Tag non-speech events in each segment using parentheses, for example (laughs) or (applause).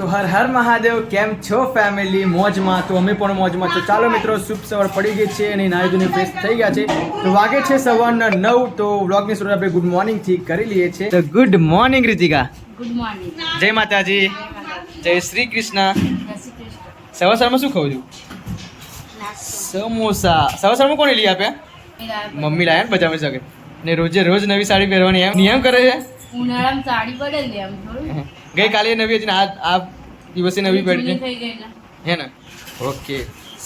તો હર હર મહાદેવ કેમ છો ફેમિલી મોજમાં તો અમે પણ મોજમાં. છો ચાલો મિત્રો શુભ સવાર પડી ગઈ છે અને નાહી ધોઈને ફ્રેશ થઈ ગયા છે. તો વાગે છે સવારના નવ તો વ્લોગની શરૂઆત આપણે ગુડ મોર્નિંગથી કરી લઈએ છીએ. તો good morning Ritika. Good morning જય માતાજી. જય શ્રી કૃષ્ણ. સવાર સવારમાં શું ખાવું છું? સમોસા. સવાર સવારમાં કોને લઈ આપ્યા? મમ્મી લાયા ને બજાવી શકે ને રોજે રોજ નવી સાડી પહેરવાની એમ. નિયમ કરે છે? ઉનાળામાં સાડી પડે આમ થોડું. ગઈકાલે નવી હતી ને આ આ દિવસે નવી પડી છે ગઈ હે ને? ઓકે.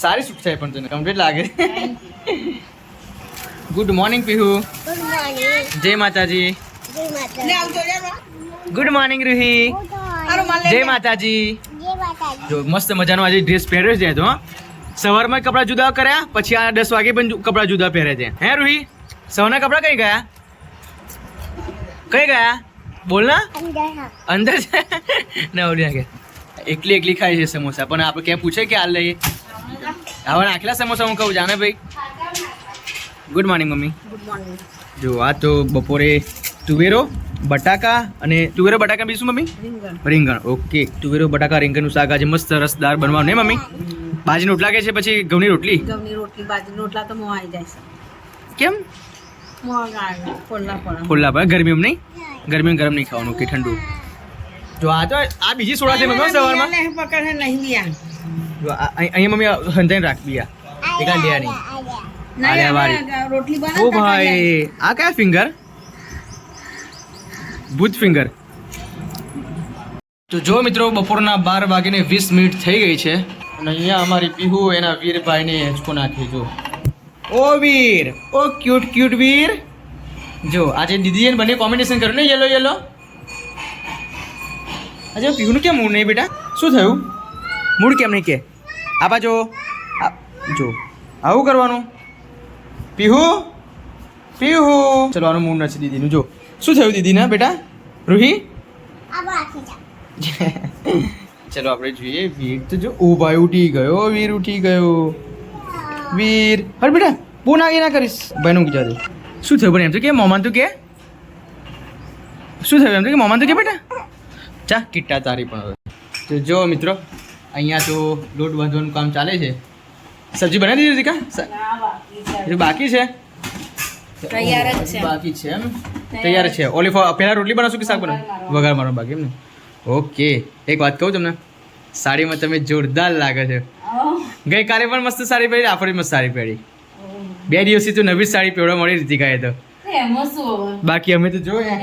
સારી શૂટ થાય પણ તને. કમ્પ્લીટ લાગે? ગુડ મોર્નિંગ પીહુ જય માતાજી. ગુડ મોર્નિંગ રૂહી જય માતાજી. જો મસ્ત મજાનો આજે ડ્રેસ પહેર્યો છે તો સવારમાં કપડાં જુદા કર્યા પછી આ દસ વાગે પણ કપડાં જુદા પહેરે છે. હે રૂહી સવારના કપડાં કઈ ગયા? કઈ ગયા? બોલ ના. અંદર છે? ના ઓલી નાખે એકલી એકલી ખાય છે સમોસા. પણ આપણે ક્યાં પૂછે કે હાલ લઈએ? હવે નાખેલા સમોસા હું કહું જાને ભાઈ? Good morning mummy. Good morning જો આ તો બપોરે તુવેરો બટાકા અને તુવેરો બટાકા બીજું મમ્મી? રીંગણ. રીંગણ. ઓકે. તુવેરો બટાકા રીંગણનું શાક આજે મસ્ત રસદાર બનવાનું ને મમ્મી? બાજરી રોટલા કે છે પછી ઘઉંની રોટલી? ઘઉંની રોટલી બાજરી રોટલા તો મોહાઈ જાય છે. કેમ? પણ ફોલ્લા પર ગરમીમાં નહીં? ગરમીમાં ગરમ નહીં ખાવાનું કે ઠંડુ. જો આ તો આ બીજી સોડા છે મમ્મી સવારમાં? પકડે નહીં લિયા. જો અહીં- અહીંયા મમ્મી હંધાઈને રાખ આ એક લ્યા નહીં. આલ્યા વાળી. રોટલી ઓ ભાઈ આ કયા ફિંગર ભૂત ફિંગર તો જો મિત્રો બપોરના બાર વાગીને વીસ મિનિટ થઈ ગઈ છે અને અહીંયા અમારી પીહુ એના વીરભાઈને હેંચકો નાખી જો ઓ વીર ઓ ક્યુટ ક્યુટ વીર. જો, આજે દીદી એને બંને કોમ્બિનેશન કર્યું ને યલો યલો આજે પીવું કેમ મૂડ નહીં બેટા? શું થયું? મૂડ કેમ નહીં કે? આ બાજુ જો, આવું કરવાનું. પીહુ પીહુ. ચલો, આનું મૂડ નથી દીદીનું. જો, શું થયું દીદીના બેટા? રૂહી? (laughs) ચલો, આપણે જોઈએ. વીર તો જો ઓ ભાઈ ઉઠી ગયો, વીર ઉઠી ગયો. વીર. હર બેટા બહુ એ ના કરીશ. ભાઈનું દે શું થયું પણ એમ તો કે મોમાન તું કે? શું થયું એમ તો કે મોમાન તું કે બેટા? ચા કિટ્ટા તારી પણ હવે. તો જો મિત્રો અહીંયા તો લોટ બાંધવાનું કામ ચાલે છે. સબ્જી બનાવી દીધી કા? હજુ બાકી છે? તૈયાર જ છે. બાકી છે એમ. તૈયાર છે. ઓલી પહેલાં રોટલી બનાવશો કે શાક બનાવ? વઘાર મારવાનું. બાકી એમ ને? ઓકે. એક વાત કહું તમને. સાડીમાં તમે જોરદાર લાગે છે. ગઈકાલે પણ મસ્ત સાડી પહેરી આપણે મસ્ત સાડી પહેરી. બે દિવસથી તો નવી સાડી પહેરવા મળી રીતિકાએ તો. બાકી અમે તો જોઈએ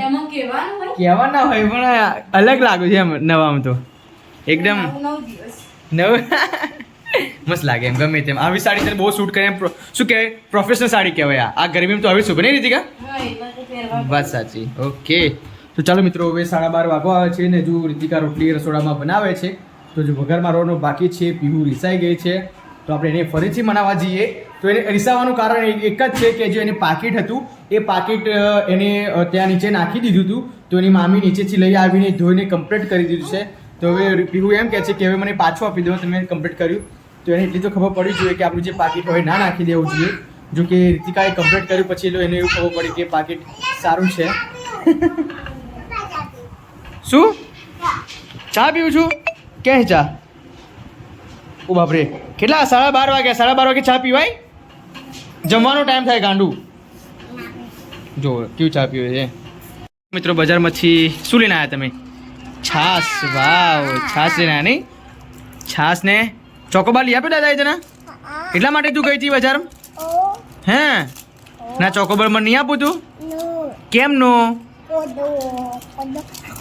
કહેવાના હોય? પણ અલગ લાગુ છે નવા નવામાં તો. એકદમ નવ (laughs) મસ્ત લાગે એમ ગમે તેમ. આવી સાડી તને બહુ શૂટ કરે એમ. શું કહેવાય? પ્રોફેશનલ સાડી કહેવાય આ. ગરમીમાં તો આવી શુભ નહીં રીતિકા વાત સાચી. ઓકે. તો ચાલો મિત્રો હવે સાડા બાર વાગવા આવે છે ને જો રીતિકા રોટલી રસોડામાં બનાવે છે. તો જો વઘાર મારવાનો બાકી છે પીવું રીસાઈ ગઈ છે. તો આપણે એને ફરીથી મનાવવા જઈએ. તો એને રિસાવાનું કારણ એક જ છે કે જે એને પાકીટ હતું, એ પાકીટ એને ત્યાં નીચે નાખી દીધું હતું. તો એની મામી નીચેથી લઈ આવીને ધોઈને કમ્પ્લીટ કરી દીધું છે. તો હવે પીવું એમ કહે છે કે હવે મને પાછું આપી દો, તમે કમ્પ્લીટ કર્યું. તો એને એટલી તો ખબર પડી જોઈએ કે આપણું જે પાકીટ હોય ના નાખી દેવું જોઈએ. જો કે રીતિકાએ કમ્પ્લીટ કર્યું, પછી એને એવું ખબર પડી કે પાકીટ સારું છે. શું? ચા પીવું છું? કે ચા? ઓ બાપરે. કેટલા? સાડા બાર વાગ્યા, સાડા બાર વાગે ચા પીવાય? જમવાનો ટાઈમ થાય ગાંડું. જો કેવું ચા પીવે છે? મિત્રો બજારમાંથી શું લઈને આવ્યા તમે? છાસ વાવ છાસ લઈને આવ્યા નહીં? છાસ ને ચોકોબાર લઈ આપ્યો દાદા તને એટલા માટે તું ગઈ હતી બજાર હે? ના ચોકોબાર મને નહીં આપું તું? કેમ નો?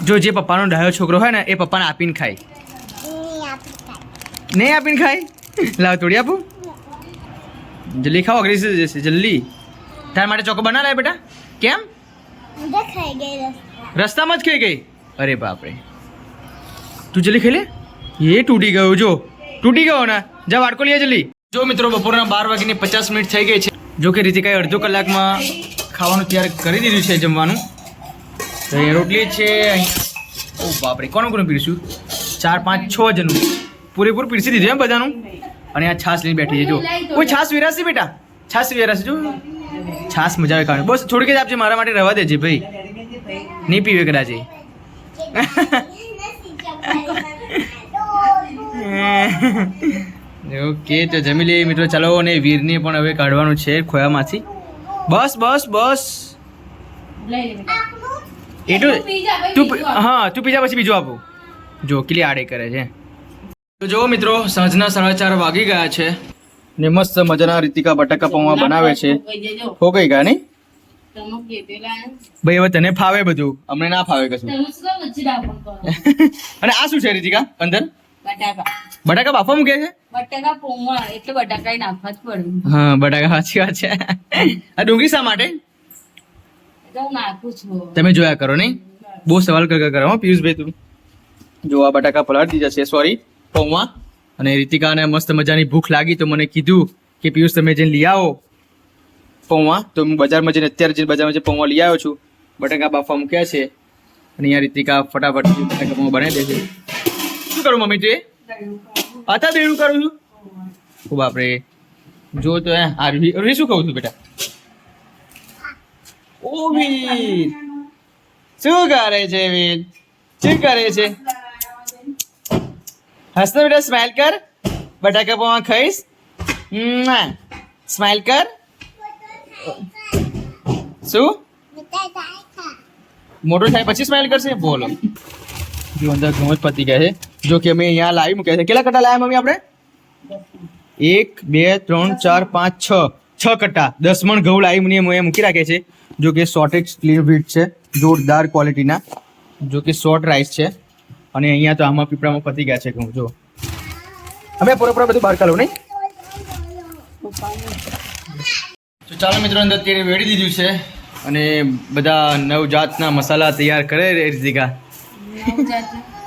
જો જે પપ્પાનો ડાયો છોકરો હોય ને એ પપ્પાને આપીને આપી ખાય. નહીં આપીને ખાય? લાવ તોડી આપું. જલ્દી ખાઓ અગરી જશે જલ્દી. તાર માટે ચોકો બના લાય બેટા? કેમ? ખાઈ ગઈ રસ્તામાં જ ખાઈ ગઈ? અરે બાપરે. તું જલ્દી ખાઈ લે? એ તૂટી ગયો જો. તૂટી ગયો ને. જા વાડકો લઈએ જલ્દી. જો મિત્રો બપોરના બાર વાગીને પચાસ મિનિટ થઈ ગઈ છે. જો કે રીતિકાએ અડધો કલાકમાં ખાવાનું તૈયાર કરી દીધું છે જમવાનું. તો એ રોટલી છે અહીં ઓ બાપરે કોનું કોનું પીરસ્યું? ચાર પાંચ છ જણનું. પૂરેપૂરું પીરસી દીધું એમ બધાનું? અને આ છાશ લઈને બેઠી છે જો કોઈ છાશ વેરાશે બેટા? છાશ વેરાશે જો છાશ મજા આવે ખાવાની. બસ થોડીક જ આપજે મારા માટે રવા દેજે ભાઈ. નહીં પીવે કદાચ (laughs) ઓકે તો જમી લઈએ મિત્રો. ચાલો અને વીરને પણ હવે કાઢવાનું છે ખોયામાંથી. બસ બસ બસ. એટલું તું. હા તું પીજા પછી બીજું આપું. જો કેટલી આડે કરે છે. તો જો મિત્રો સાંજના સાડા ચાર વાગી ગયા છે. ને મસ્ત મજાના રીતિકા બટાકા પૌવા બનાવે છે. હો ગઈ ગયા નહીં. ભાઈ હવે તને ફાવે બધું. અમને ના ફાવે કશું? (laughs) અને આ શું છે રીતિકા? અંદર? બટાકા. બાફવા બાફા મૂકે છે? બટાકા પૌવા એટલે બટાકા નાખવા જ પડે. હા બટાકા સાચી વાત છે. આ ડુંગળી શા માટે? નાખું છું. તમે જોયા કરો નહીં? બહુ સવાલ કરવા કર કરો હો પિયુષભાઈ તું. જો આ બટાકા પલાળી દીધા છે સોરી પૌવા. અને રીતિકાને મસ્ત મજાની ભૂખ લાગી તો મને કીધું કે, પિયુષ, તમે જઈને લઈ આવો પૌવા. તો હું બજારમાં જઈને અત્યારે જઈને બજારમાં જઈને પૌવા લઈ આવ્યો છું, બટાકા બાફા મૂક્યા છે. અને અહીંયા રીતિકા ફટાફટ બટાકા પૌવા બનાવી દે છે. શું કરું, મમ્મી, તું એ? દેડું કરું છું? ઓ બાપરે. જો તો હે આરવી રૂહી શું કહું છું, બેટા? ઓ વીર. શું કરે છે, વીર? શું કરે છે? હસતો બેટા સ્માઈલ કર. બટાકા પૌવા ખાઈશ. સ્માઈલ કર. શું? મોટો થાય પછી સ્માઈલ કરશે? બોલો. જો અંદર ઘઉં જ પતી ગયા છે. જો કે અમે અહીંયા લાવી મૂક્યા છે. કેટલા કટ્ટા લાવ્યા મમ્મી આપણે? એક, બે, ત્રણ, ચાર, પાંચ, છ. છ કટ્ટા દસ મણ ઘઉં લાવી મને મેં મૂકી રાખ્યા છે. જો કે શોર્ટેજ ક્લીન વીટ છે. જોરદાર ક્વોલિટીના જો કે શોર્ટ રાઈસ છે. અને અહીંયા તો આમાં પીપળામાં પતી ગયા છે ઘઉં, જો. અમે પૂરેપૂરા બધું બહાર કાઢો, નહીં? તો ચાલો મિત્રો, અંદર અત્યારે વેડી દીધું છે અને બધા નવ જાતના મસાલા તૈયાર કરે રીતિકા.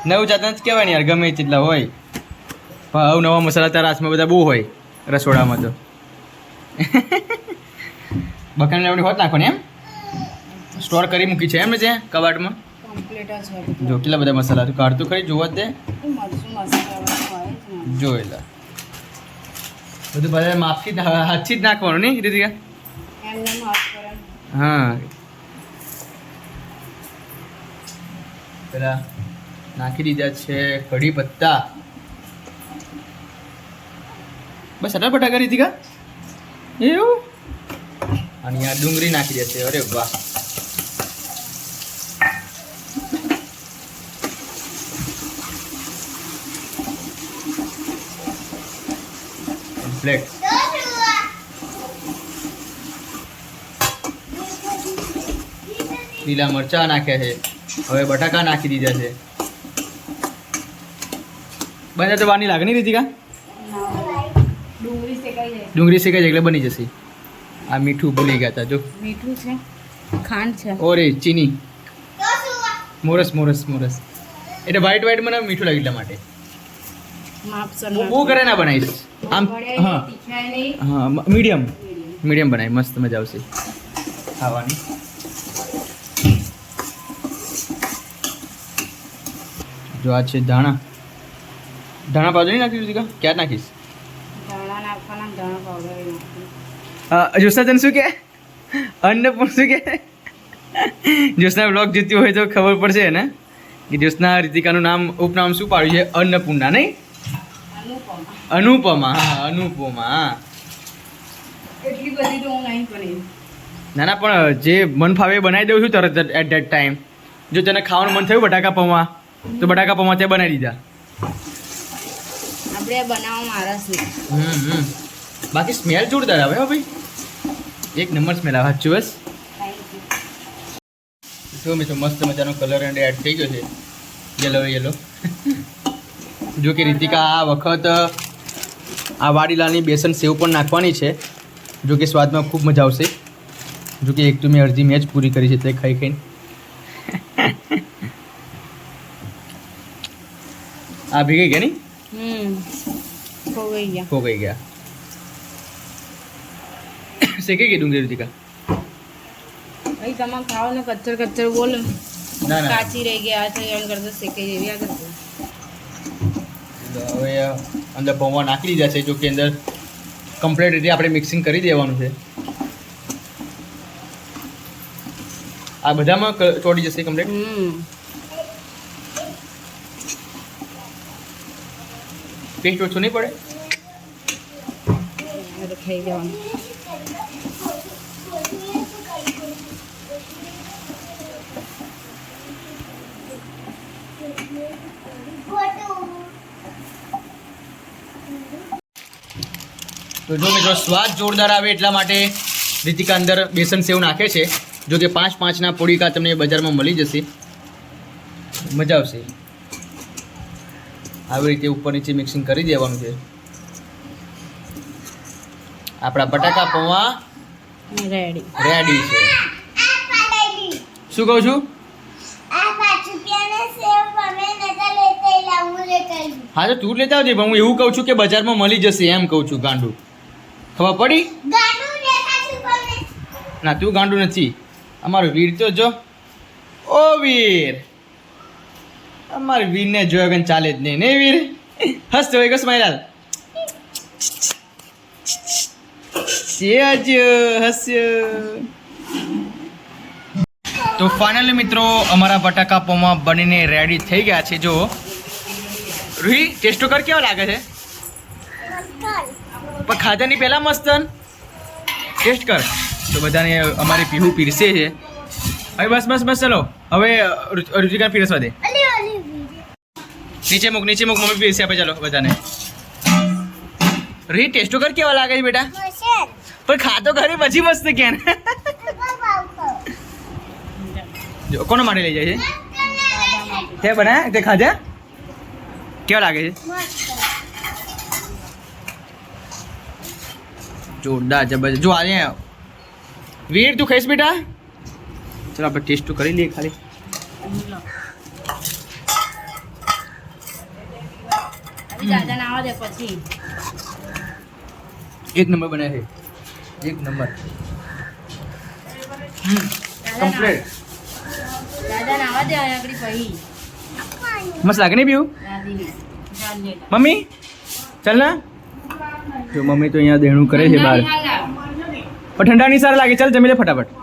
નવ જાતના. જ કહેવાય ને યાર, ગમે તેટલા હોય. આવું નવા મસાલા તારા હાથમાં બધા બહુ હોય, રસોડામાં તો. બકાને હોત ને એમ? સ્ટોર કરી મૂકી છે એમ ને કબાટમાં? કમ્પ્લીટ જ હોય. જો કેટલા બધા મસાલા તું કાઢતું ખરી? જોવા તે દે. એ મરચું મસાલાવાળું હોય જ ને. જોઈ લે. બધું બધા માફી હાથથી જ નાખવાનું નહીં રીતિકા? કરે. હા. પેલા નાખી દીધા છે કઢી પત્તા. બસ આટલા બટાકા રીતિકા? એવું? અને આ ડુંગળી નાખી દેશે અરે વાહ. કમ્પ્લેટ લીલા મરચા નાખ્યા છે. હવે બટાકા નાખી દીધા છે. બને તો વાની લાગણી નહીં કા? ડુંગળી શેકાઈ જાય. એટલે બની જશે. આ મીઠું ભૂલી ગયા હતા જો. મીઠું છે. ખાંડ છે. ઓરે ચીની. મોરસ મોરસ મોરસ. એટલે વ્હાઈટ વ્હાઈટ મને મીઠું લાગ્યું એટલા માટે. બહુ કરે ના બનાવીશ. આમ હા. હા મીડિયમ. મીડિયમ બનાવી મસ્ત મજા આવશે. ખાવાની. જો આ છે ધાણા. ધાણા પાવડર નાખી દીધું ક્યાં નાખીશ? પાવડર શું કે? અન્નપૂર્ણ શું કે? જ્યોત્સના બ્લોગ જીત્યું હોય તો ખબર પડશે ને કે જ્યોત્સના રીતિકાનું નામ ઉપનામ શું પાડ્યું છે? અન્નપૂર્ણા નહીં? અનુપમા. અનુપમા હા અનુપમા. હા એટલી બધી તો હું નહીં બની ના ના પણ જે મન ફાવે બનાવી દઉં છું તરત એટ ધેટ ટાઈમ જો તને ખાવાનું મન થયું બટાકા પૌવા તો બટાકા પૌવા તે બનાવી દીધા. આપણે બનાવવા મારા હમ હમ. બાકી સ્મેલ જોરદાર આવે હો ભાઈ. એક નંબર સ્મેલ આવે સાચું બસ. જો મિત્રો મસ્ત મજાનો કલર એન્ડ એડ થઈ ગયો છે. યલો યલો (laughs) જો કે રીતિકા આ વખત આ વાડીલાલની બેસન સેવ પણ નાખવાની છે. જો કે સ્વાદમાં ખૂબ મજા આવશે. જો કે એક તો મેં અડધી મેચ પૂરી કરી છે તે ખાઈ ખાઈને. આ ભીગી ગયા નહીં? હમ ખોવાઈ ગયા. ખો ગઈ ગયા. શેકી ગઈ ડુંગળી રીતિકા? ભાઈ તમે ખાઓ ને કચ્ચર કચ્ચર બોલ. ના ના. કાચી રહી ગયા છે એમ કરતા શેકાઈ જેવી આ કરતો અંદર પૌવા નાખી દીધા છે જો કે અંદર કમ્પ્લીટ રીતે આપણે મિક્સિંગ કરી દેવાનું છે. આ બધામાં ચોડી ચોટી જશે કમ્પ્લીટ પેસ્ટ ઓછું નહીં પડે? ખાઈ જવાનું તો જો મિત્રો સ્વાદ જોરદાર આવે એટલા માટે રીતિકા અંદર બેસન સેવ નાખે છે. જો કે પાંચ પાંચના પોડીકા તમને બજારમાં મળી જશે. મજા આવશે. આવી રીતે ઉપર નીચે મિક્સિંગ કરી દેવાનું છે. આપણા બટાકા પૌવા રેડી રેડી છે. શું કહું છું. હા તો તું લેતા આવજે પણ હું એવું કહું છું કે બજારમાં મળી જશે એમ કહું છું ગાંડું. ખબર પડી? ના તું ગાંડું નથી. અમારો વીર તો જો. ઓ વીર! અમારે વીરને જોયા વગર ચાલે જ નહીં નહીં વીર? હસતો હોય કસ હસ્ય તો ફાઇનલી મિત્રો અમારા બટાકા પોમાં બનીને રેડી થઈ ગયા છે જો. રૂહી ટેસ્ટો કર કેવા લાગે છે? પણ ખાધાની પહેલા મસ્ત? ટેસ્ટ કર. તો બધાને અમારી પીહુ પીરસે છે. હવે બસ બસ બસ, ચલો. હવે રુચ- રુચિકા પીરસવા દે. નીચે મૂક નીચે મૂક, મમ્મી પીરસે આપે, ચાલો, બધાને. રી ટેસ્ટો કર કેવા લાગે છે બેટા? પણ ખાતો ઘરે પછી મસ્ત કે કોનો માટે લઈ જાય છે? તે બના તે ખાધા? કેવા લાગે છે? જોરદાર જબરજસ્ત જો આજે વીર તું ખાઈશ બેટા ચલો આપણે ટેસ્ટ તો કરી લઈએ ખાલી દાદાને આવવા દે પછી એક નંબર બને છે એક નંબર કમ્પ્લીટ દાદાને આવવા દે આગળ પછી મસ્ત લાગે નહીં પીવું દાદીને ચાલ લે મમ્મી ચાલ ના જો મમ્મી તો અહીંયા દેણું કરે છે બહાર. પણ ઠંડા નહીં સારા લાગે. ચાલ જમી લે ફટાફટ.